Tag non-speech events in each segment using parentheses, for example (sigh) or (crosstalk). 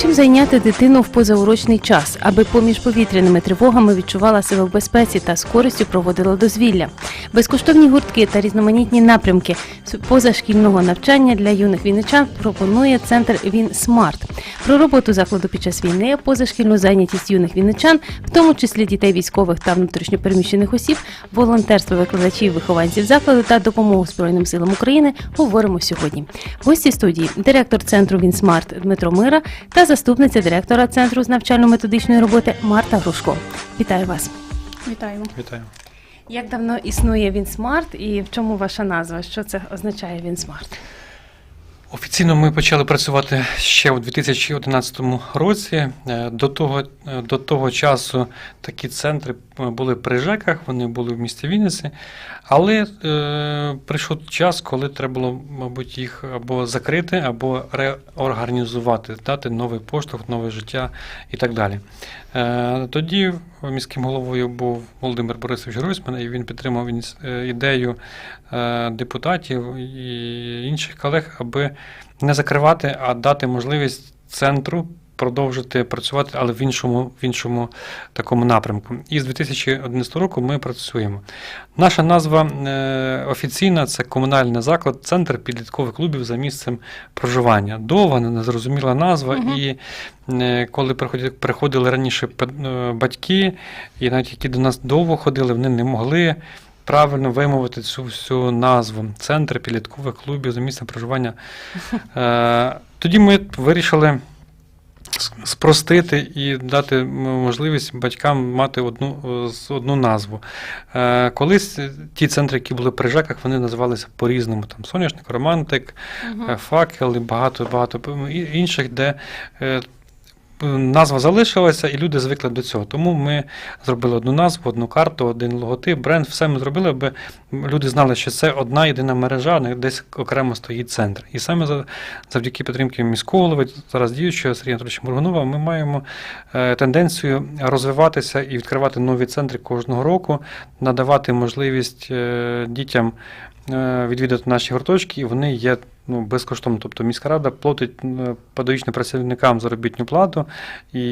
Чим зайняти дитину в позаурочний час, аби поміж повітряними тривогами відчувала себе в безпеці та з користю проводила дозвілля, безкоштовні гуртки та різноманітні напрямки позашкільного навчання для юних вінничан пропонує центр Він Смарт. Про роботу закладу під час війни, позашкільну зайнятість юних вінничан, в тому числі дітей військових та внутрішньопереміщених осіб, волонтерство викладачів, вихованців закладу та допомогу Збройним силам України говоримо сьогодні. Гості студії директор центру Він Смарт Дмитро Мира та заступниця директора центру з навчально-методичної роботи Марта Грушко. Вітаю вас. Вітаємо. Вітаємо. Як давно існує Він Смарт і в чому ваша назва? Що це означає Він Смарт? Офіційно ми почали працювати ще у 2011 році. Е, До того, е, до того часу такі центри е, були при ЖЕКах, вони були в місті Вінниці. Але е, прийшов час, коли треба було, мабуть, їх або закрити, або реорганізувати, дати новий поштовх, нове життя і так далі. Е, тоді міським головою був Володимир Борисович Гройсман, і він підтримав е, ідею е, депутатів і інших колег, аби не закривати, а дати можливість центру продовжити працювати, але в іншому, в іншому такому напрямку. І з 2011 року ми працюємо. Наша назва е, офіційна це комунальний заклад, центр підліткових клубів за місцем проживання. Довга, незрозуміла назва. Мгм. І е, коли приходили, приходили раніше е, батьки, і навіть які до нас довго ходили, вони не могли. Правильно вимовити цю всю назву Центр підліткових клубів за місцем проживання. (laughs) Тоді ми вирішили спростити і дати можливість батькам мати одну, е, одну назву. Е, Колись е, ті центри, які були при ЖЕКах, вони називалися по-різному. Там Соняшник, Романтик, угу. факел і багато багато інших, де назва залишилася, і люди звикли до цього. Тому ми зробили одну назву, одну карту, один логотип, бренд. Все ми зробили, аби люди знали, що це одна єдина мережа, не десь окремо стоїть центр. І саме завдяки підтримки міського голови, зараз діючого Сергія Анатолійовича Моргунова, ми маємо е, тенденцію розвиватися і відкривати нові центри кожного року, надавати можливість е, дітям е, відвідати наші гурточки, вони є ну, безкоштовно. Тобто міська рада платить е, педагогічним працівникам заробітну плату, і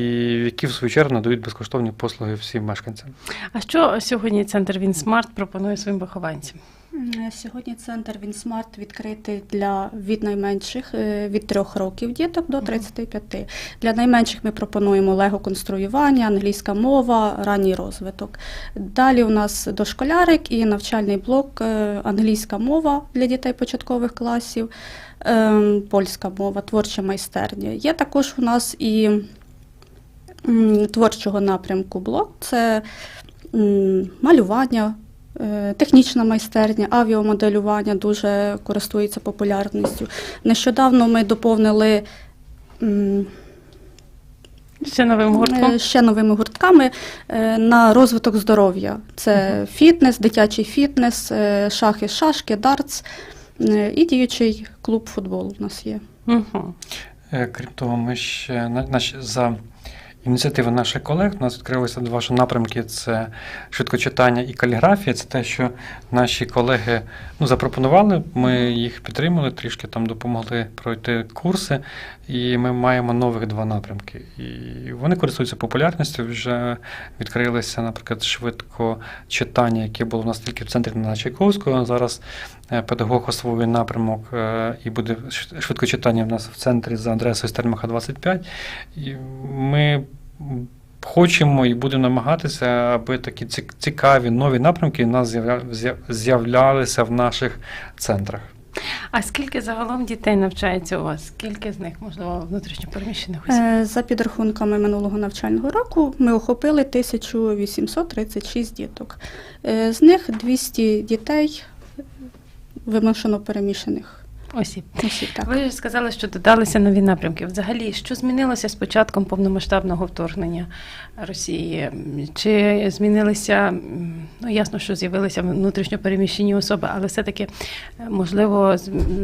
які в свою чергу надають безкоштовні послуги всім мешканцям. А що сьогодні центр Він Смарт пропонує своїм вихованцям? Сьогодні центр Вінсмарт відкритий для від найменших е, від 3 років діток до 35. Для найменших ми пропонуємо лего-конструювання, англійська мова, ранній розвиток. Далі у нас дошколярик і навчальний блок е, англійська мова для дітей початкових класів, ем, польська мова, творча майстерня. Є також у нас і творчого напрямку блок це малювання. Е, Технічна майстерня, авіамоделювання дуже користується популярністю. Нещодавно ми доповнили Ще новим гуртком? е, ще новими гуртками е, на розвиток здоров'я. Це фітнес, дитячий фітнес, шахи, шашки, дартс і діючий клуб футболу у нас є. Угу. Крім того, ми ще наші, за ініціативи наших колег у нас відкрилися два напрямки: це швидкочитання і каліграфія. Це те, що наші колеги ну, запропонували. Ми їх підтримали, трішки там допомогли пройти курси, і ми маємо нових два напрямки. І вони користуються популярністю. Вже відкрилися, наприклад, швидкочитання, яке було в нас тільки в центрі на Чайковського. Зараз е, педагог освоює напрямок е, і буде ш- швидкочитання в нас в центрі за адресою Стельмаха 25. І ми хочемо і будемо намагатися, аби такі цікаві нові напрямки у нас з'явля- з'являлися в наших центрах. А скільки загалом дітей навчається у вас? Скільки з них, можливо, внутрішньопереміщених осіб? Е, За підрахунками минулого навчального року ми охопили 1836 діток. Е, З них 200 дітей вимушено переміщених осіб. Осіб, так. Ви ж сказали, що додалися нові напрямки. Взагалі, що змінилося з початком повномасштабного вторгнення Росії? Чи змінилися, ну ясно, що з'явилися внутрішньо переміщені особи, але все-таки, е, можливо,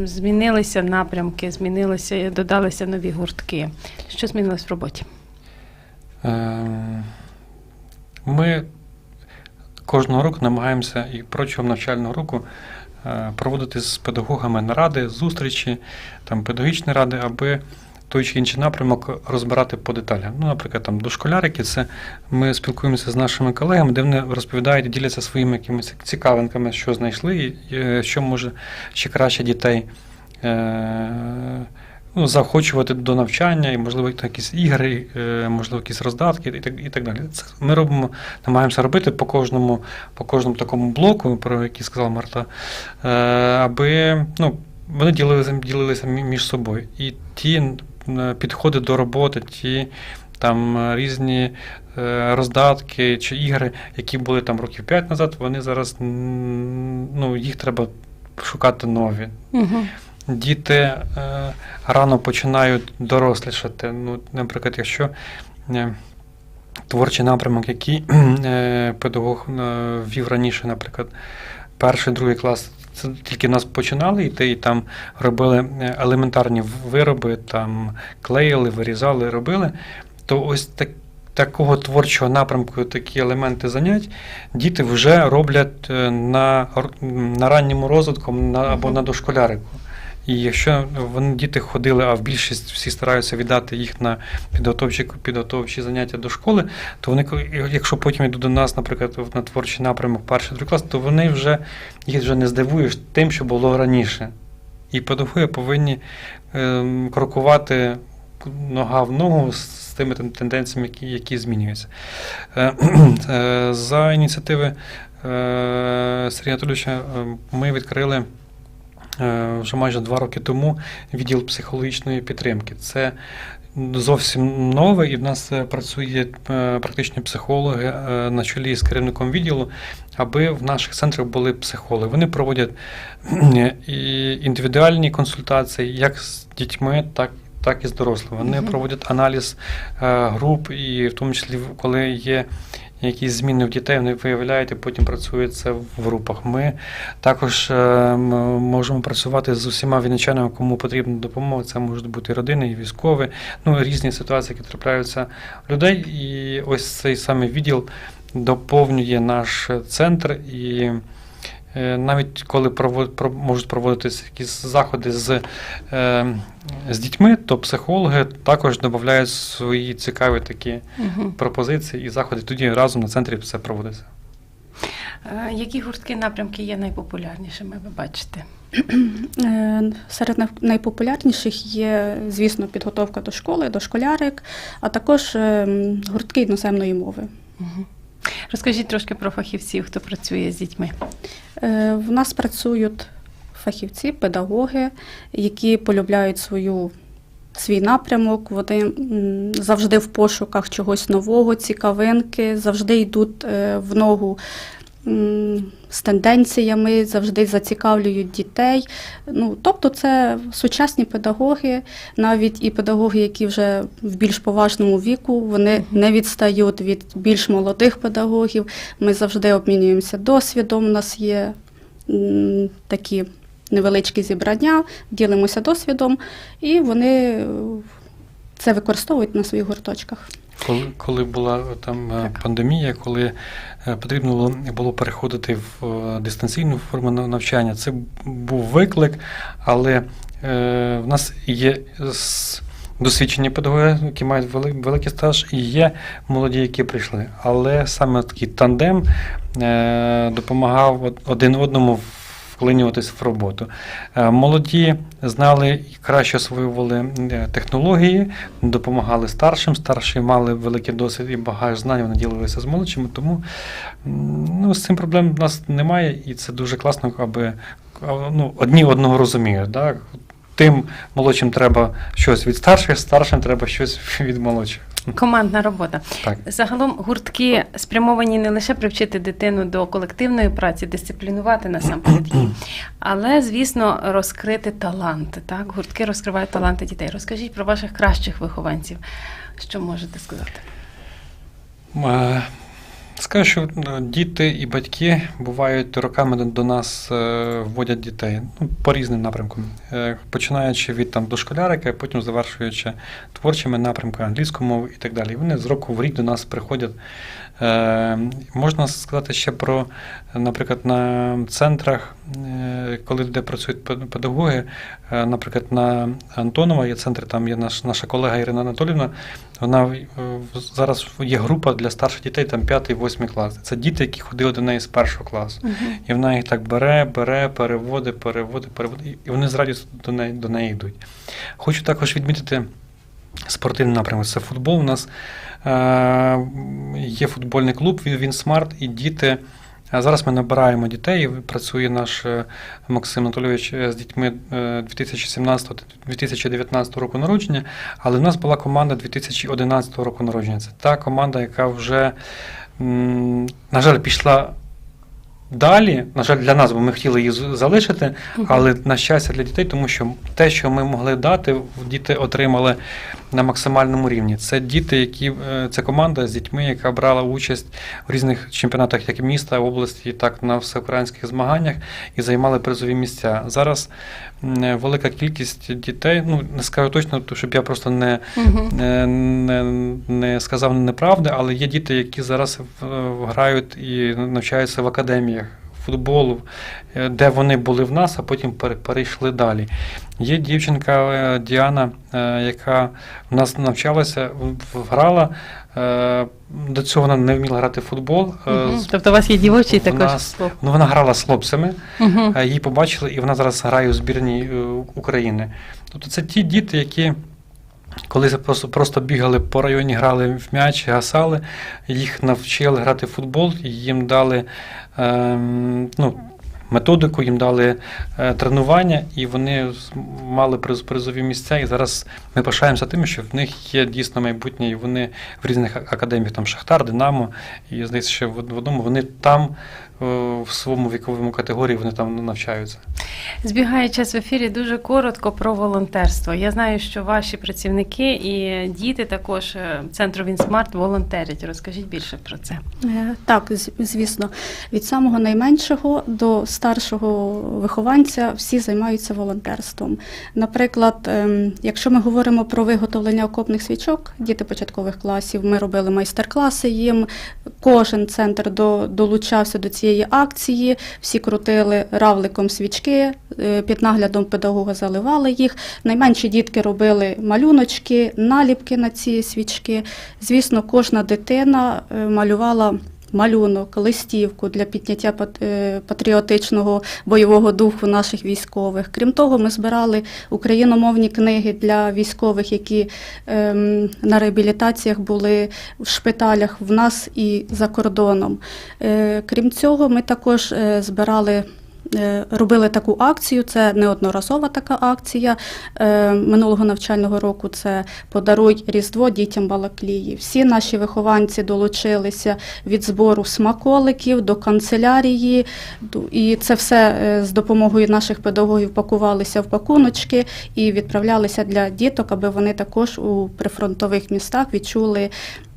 змінилися напрямки, змінилися, додалися нові гуртки. Що змінилось в роботі? Ем, Ми кожного року намагаємося і протягом навчального року проводити з педагогами наради, зустрічі, там, педагогічні ради, аби той чи інший напрямок розбирати по деталям. Ну, наприклад, там дошколярики, це ми спілкуємося з нашими колегами, де вони розповідають, діляться своїми якимись цікавинками, що знайшли, і е, що може ще краще дітей. е, Ну, заохочувати до навчання, і, можливо, якісь ігри, е, можливо, якісь роздатки і так, і так далі. Це ми робимо, намагаємося робити по кожному, по кожному такому блоку, про який сказала Марта, е, аби ну, вони ділилися, ділилися між собою. І ті підходи до роботи, ті там різні е, роздатки чи ігри, які були там років 5 назад, вони зараз ну, їх треба шукати нові. Угу. Діти е, рано починають дорослішати. Ну, наприклад, якщо е, творчий напрямок, який (clears throat) е, педагог е, ввів раніше, наприклад, перший, другий клас, це тільки нас починали йти, і там робили е, елементарні вироби, там клеїли, вирізали, робили, то ось так. Такого творчого напрямку, такі елементи занять, діти вже роблять е, на, на ранньому розвитку на, або на дошколярику. І якщо вони діти ходили, а в більшість всі стараються віддати їх на підготовчі, підготовчі заняття до школи, то вони, якщо потім йдуть до нас, наприклад, на творчий напрямок перший другий клас, то вони вже їх вже не здивуєш тим, що було раніше. І педагоги повинні ем, крокувати нога в ногу з тими тенденціями, які, які змінюються. Е, е, За ініціативи е, Сергія Анатолійовича е, ми відкрили е, вже майже два роки тому відділ психологічної підтримки. Це зовсім нове, і в нас е, працює е, практичні психологи е, на чолі з керівником відділу, аби в наших центрах були психологи. Вони проводять е, і індивідуальні консультації як з дітьми, так так і з дорослими. Вони проводять аналіз е, груп, і в тому числі, коли є якісь зміни в дітей, вони виявляють і потім це в групах. Ми також е, можемо працювати з усіма вінничанами, кому потрібна допомога. Це можуть бути родини, і військові, ну різні ситуації, які трапляються в людей. І ось цей самий відділ доповнює наш центр і. Е, Навіть коли провод, про- можуть проводитися якісь заходи з, е, з дітьми, то психологи також додають свої цікаві такі Угу. пропозиції і заходи. Тоді разом на центрі все проводиться. Е, Які гуртки напрямки є найпопулярнішими, ви бачите? Серед найпопулярніших є, звісно, підготовка до школи, до школярик, а також ем, гуртки іноземної мови. Угу. Розкажіть трошки про фахівців, хто працює з дітьми. Е, В нас працюють фахівці, педагоги, які полюбляють свою. Свій напрямок, вони завжди в пошуках чогось нового, цікавинки, завжди йдуть е, в ногу з тенденціями, завжди зацікавлюють дітей. Ну, тобто це сучасні педагоги, навіть і педагоги, які вже в більш поважному віку, вони не відстають від більш молодих педагогів. Ми завжди обмінюємося досвідом. У нас є такі невеличкі зібрання, ділимося досвідом, і вони це використовують на своїх гурточках. Коли, коли була там е, Так. пандемія, коли е, потрібно було, було переходити в е, дистанційну форму на- навчання, це був виклик, але е, в нас є досвідчені педагоги, які мають великий стаж, і є молоді, які прийшли. Але саме такий тандем е, допомагав один одному вклинюватись в роботу. Е, Молоді знали і краще освоювали е, технології, допомагали старшим, старші мали великий досвід і багаж знань, вони ділилися з молодшими, тому ну, з цим проблем в нас немає, і це дуже класно, аби ну, одні одного розуміють. Да? Тим молодшим треба щось від старших, старшим треба щось від молодших. Командна робота. Так. Загалом гуртки спрямовані не лише привчити дитину до колективної праці, дисциплінувати насамперед її, але, звісно, розкрити таланти. Так? Гуртки розкривають таланти дітей. Розкажіть про ваших кращих вихованців. Що можете сказати? Скажу, що е, діти і батьки бувають роками до- нас е, вводять дітей ну, по різним напрямкам, Е, починаючи від там дошколярика, потім завершуючи творчими напрямками англійської мови і так далі. Вони з року в рік до нас приходять. Е, Можна сказати ще про, наприклад, на центрах, е, коли де працюють педагоги, е, наприклад, на Антонова є центр, там є наш, наша колега Ірина Анатолівна. Вона зараз є група для старших дітей, там 5-8 клас. Це діти, які ходили до неї з першого класу. І вона їх так бере, бере, переводить, переводить, переводить, і вони з радістю до неї, до неї йдуть. Хочу також відмітити спортивний напрямок. Це футбол. У нас є футбольний клуб, він, смарт, і діти. Зараз ми набираємо дітей. Працює наш е, Максим Анатолійович е, з дітьми 2017-2019 року народження, але в нас була команда 2011 року народження. Це та команда, яка вже, на жаль, пішла далі. На жаль, для нас, бо ми хотіли її залишити, але на щастя для дітей, тому що те, що ми могли дати, діти отримали на максимальному рівні. Це діти, які е, це команда з дітьми, яка брала участь в різних чемпіонатах, як міста, області, так на всеукраїнських змаганнях і займали призові місця. Зараз велика кількість дітей, ну не скажу точно, щоб я просто не, не, не, не сказав неправди, але є діти, які зараз грають і навчаються в академіях футболу, е, де вони були в нас, а потім перейшли далі. Є дівчинка е, Діана, е, яка в нас навчалася, грала. До цього вона не вміла грати в футбол. з- Тобто у вас є дівочий також нас-. Ну, вона грала з хлопцями, е, її побачили, і вона зараз грає у збірній України. Тобто це ті діти, які. Коли просто, просто бігали по районі, грали в м'яч, гасали, їх навчили грати в футбол, їм дали ем, ну, методику, їм дали е, тренування, і вони мали приз- призові місця. І зараз ми пишаємося тим, що в них є дійсно майбутнє, і вони в різних академіях, там Шахтар, Динамо, і здається, що в одному вони там, е, в своєму віковому категорії, вони там навчаються. Збігає час в ефірі дуже коротко про волонтерство. Я знаю, що ваші працівники і діти також е, центру Вінсмарт волонтерять. Розкажіть більше про це. Так, звісно, від самого найменшого до старшого вихованця всі займаються волонтерством. Наприклад, ем, якщо ми говоримо про виготовлення окопних свічок, діти початкових класів, ми робили майстер-класи їм. Кожен центр до, долучався до цієї акції, всі крутили равликом свічки, е, під наглядом педагога заливали їх. Найменші дітки робили малюночки, наліпки на ці свічки. Звісно, кожна дитина е, малювала малюнок, листівку для підняття е, патріотичного бойового духу наших військових. Крім того, ми збирали україномовні книги для військових, які ем, на реабілітаціях були в шпиталях в нас і за кордоном. Е, Крім цього, ми також е, збирали. Е, Робили таку акцію, це неодноразова така акція е, минулого навчального року. Це подаруй Різдво дітям Балаклії. Всі наші вихованці долучилися від збору смаколиків до канцелярії, і це все е, з допомогою наших педагогів пакувалися в пакуночки і відправлялися для діток, аби вони також у прифронтових містах відчули.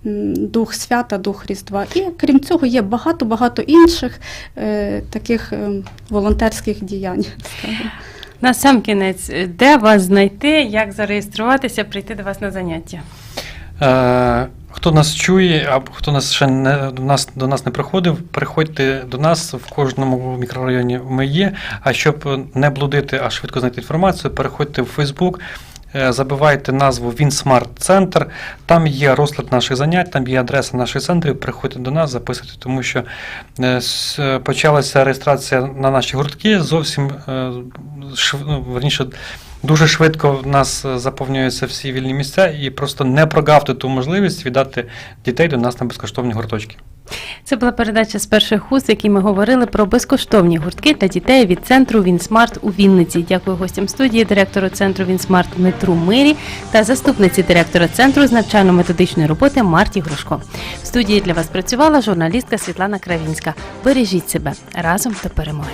Дух свята, дух Різдва. І крім цього, є багато-багато інших е, таких е, волонтерських діянь. скажімо. На сам кінець, е, де вас знайти, як зареєструватися, прийти до вас на заняття? Е, Хто нас чує, або хто нас ще не до нас до нас не приходив, приходьте до нас в кожному мікрорайоні. Ми є. А щоб не блудити, а швидко знайти інформацію, переходьте в Фейсбук. Е, Забивайте назву Вінсмарт Центр. Там є розклад наших занять, там є адреса наших центрів. Приходьте до нас, записуйте, тому що е, почалася реєстрація на наші гуртки. Зовсім е, ну, верніше, Дуже швидко в нас е, заповнюються всі вільні місця, і просто не прогавте ту можливість віддати дітей до нас на безкоштовні гурточки. Це була передача з перших уст, в якій ми говорили про безкоштовні гуртки для дітей від центру Вінсмарт у Вінниці. Дякую гостям студії, директору центру Вінсмарт Дмитру Мирі та заступниці директора центру з навчально-методичної роботи Марті Грушко. В студії для вас працювала журналістка Світлана Кравінська. Бережіть себе разом до перемоги.